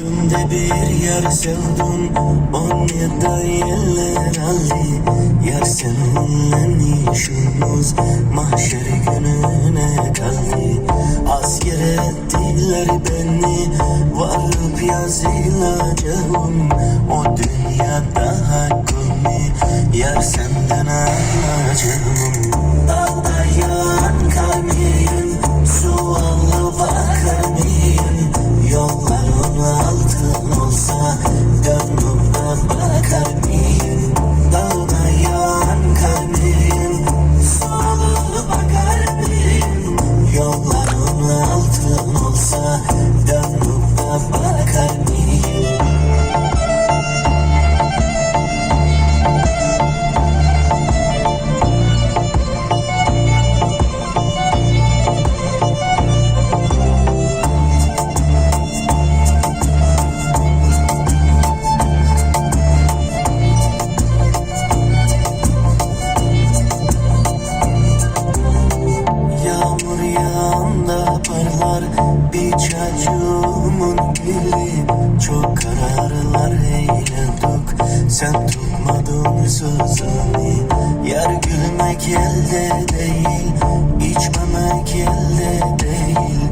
Ömrümde bir yer sevdim On yedi yerler aldı. Yer seninle işimiz Mahşer gününe kaldı. Asker ettiler beni Varıp yazılacağım O dünyada hakkımı Yer senden alacağım bir çocuğumun dili. Çok kararlar eyledik sen tutmadın sözünü Yer gülmek elde değil içmemek elde değil